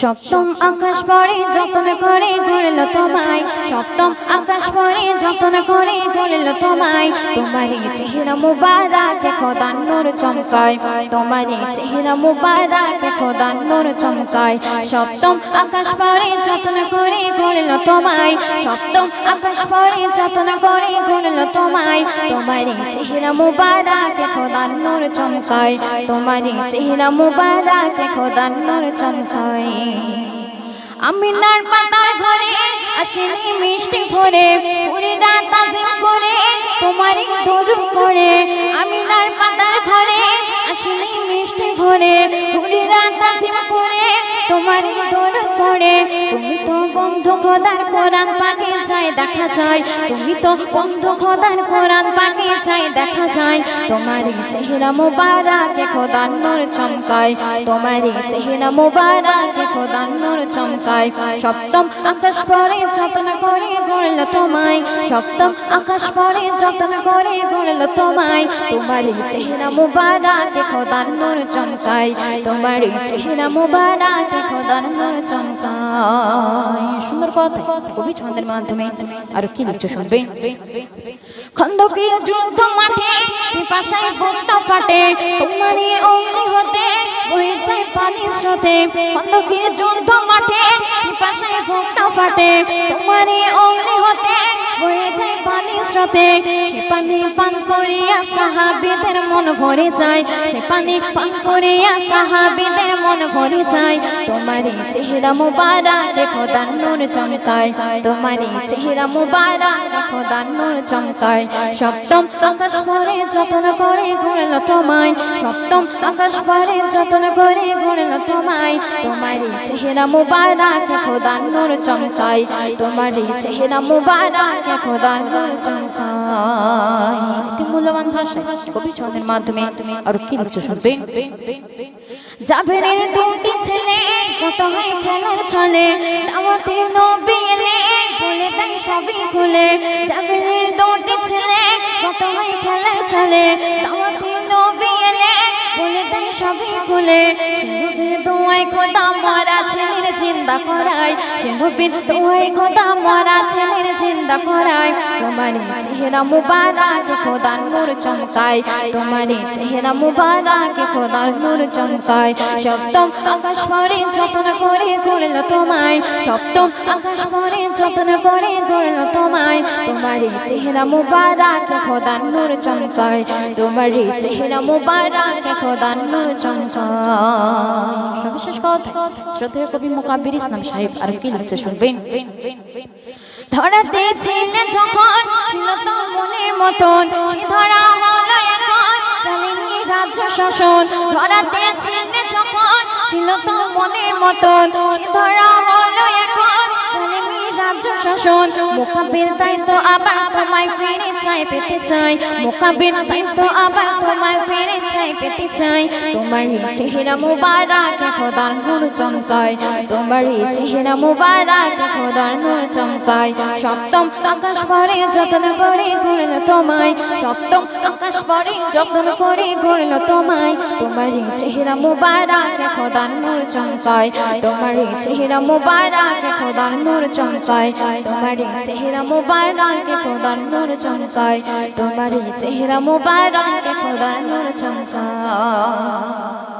সপ্তম আকাশ পরে যতন করে গড়ল তোমায়, সপ্তম আকাশ পরে যতন করে গড়ল তোমায়, তোমার চেহারা মুবারক খোদান নূর চমকায়, তোমার চেহারা মুবারক খোদান নূর চমকায়। সপ্তম আকাশ পরে যতন করে গড়ল তোমায়, সপ্তম আকাশ পরে যতন করে গড়ল তোমায় তোমার এই চেহারা মুবারক খোদান নূর চমকায় তোমার চেহারা মুবারক খোদান নূর চমকায় আমিনার পাতার ঘরে আসেনি মিষ্টি ভরে, পুরে রাত আজিম করে, তোমারই দরুদ পড়ে। আমিনার পাতার ঘরে আসেনি মিষ্টি ভরে, পুরে রাত আজিম করে, তোমারই দরুদ পড়ে। তুমি তো বন্ধু খোদার কোরআন পাকে চাই দেখা যায়। তুমি তো বন্ধু খোদার কোরআন পাকে চাই দেখা যায়। তোমার চেহারা মুবারক খোদার নূর চমকায়। তোমার চেহারা মুবারক খোদার নূর চমকায়। সপ্তম আকাশ পরে যতন করে গড়ল তোমায়। সপ্তম আকাশ পরে যতন করে গড়ল তোমায়। তোমার চেহারা মুবারক খোদার নূর চমকায়। তোমার চেহারা মুবারক খোদার নূর চমকায়। সুন্দর কথা কবি ছন্দের মাধ্যমে আর কি লিখছো শুনবে? খন্দকের যুদ্ধ মাঠে বুকটা ফাটে, তোমারই অগ্নি হতে বয়ে যায় পানির স্রোতে। মাঠে, পিপাসায় ফাটে, তোমারই অগ্নি হতে বয়ে যায় পানির স্রোতে, সে পানি পান করিয়া সাহাবিদের মন ভরে যায়। সে পানি পান করিয়া সাহাবিদের মন ভরে যায়। তোমারই চেহারা মুবারক, খোদার নূর চমকায়। তোমারই চেহারা মুবারক, খোদার নূর চমকায়। সপ্তম আকাশ পরে যতন করে ঘুরল তোমায়। সপ্তম আকাশ পরে যতন করে ঘুরল তোমায়। তোমারই চেহারা মুবারক, খোদার নূর চমকায়। তোমারই চেহারা মুবারক খোদার নূর চমকায় মূল্যবান ভাষায়, কবি ছন্দের মাধ্যমে আর কি লিখছো শুনবে? জাবেরের দুটি ছেলে কত হয় খেলার ছলে দাওয়াতে নবী এলে তাই সবই খুলে। জাবেরের দুটি ছেলে কত হয় খেলার ছলে দাওয়াতে নবী এলে তাই সবই খুলে। সে নবীর দোয়ায় খোদা মারা ছেলের জিন্দা করায় সে নবীর দোয়ায় খোদা মারা ছেলের জিন্দা করায় তোমার চেহারা মুবারক, খোদার নূর চমকায় তোমার চেহারা মুবারক, খোদার নূর চমকায় সপ্তম আকাশ পরে যতন করে করল তোমায়। সপ্তম আকাশ পরে যতন করে করল তোমায়। তোমার চেহারা মুবারক, খোদার নূর চমকায় তোমার চেহারা মুবারক, খোদার নূর চমকায় শ্রদ্ধেয় কবি মোকাবির ইসলাম সাহেব আর কি লিখছে শুনবেন? ধরাতে ছিলে যখন, ছিল তো মনের মতন। ধরা হলো এখন চালিয়ে রাজ্য শাসন। ধরাতে ছিলে যখন, ছিল তো মনের মতন। ধরা রাজ্য শাসন মোকাবির তাই তো আবার তোমায় চাই, পেতে চাই। মোকাবির তাই তো আবার তোমায় ফিরে চাই, পেতে চাই। তোমার চেহারা মুবারক খোদার নূর চমকায়। তোমার চেহারা মুবারক খোদার নূর চমকায়। সপ্তম আকাশ পরে যত্ন করে ঘুরল তোমায়। সপ্তম আকাশ পরে যত্ন করে ঘুরল তোমায়। তোমার চেহারা মুবারক খোদার নূর চমকায়। তোমার চেহারা মুবারক খোদার নূর চমকায়। তোমার চেহারা মুবারক খোদার নূর চমকায়। তোমার চেহারা মুবারক চমকায়।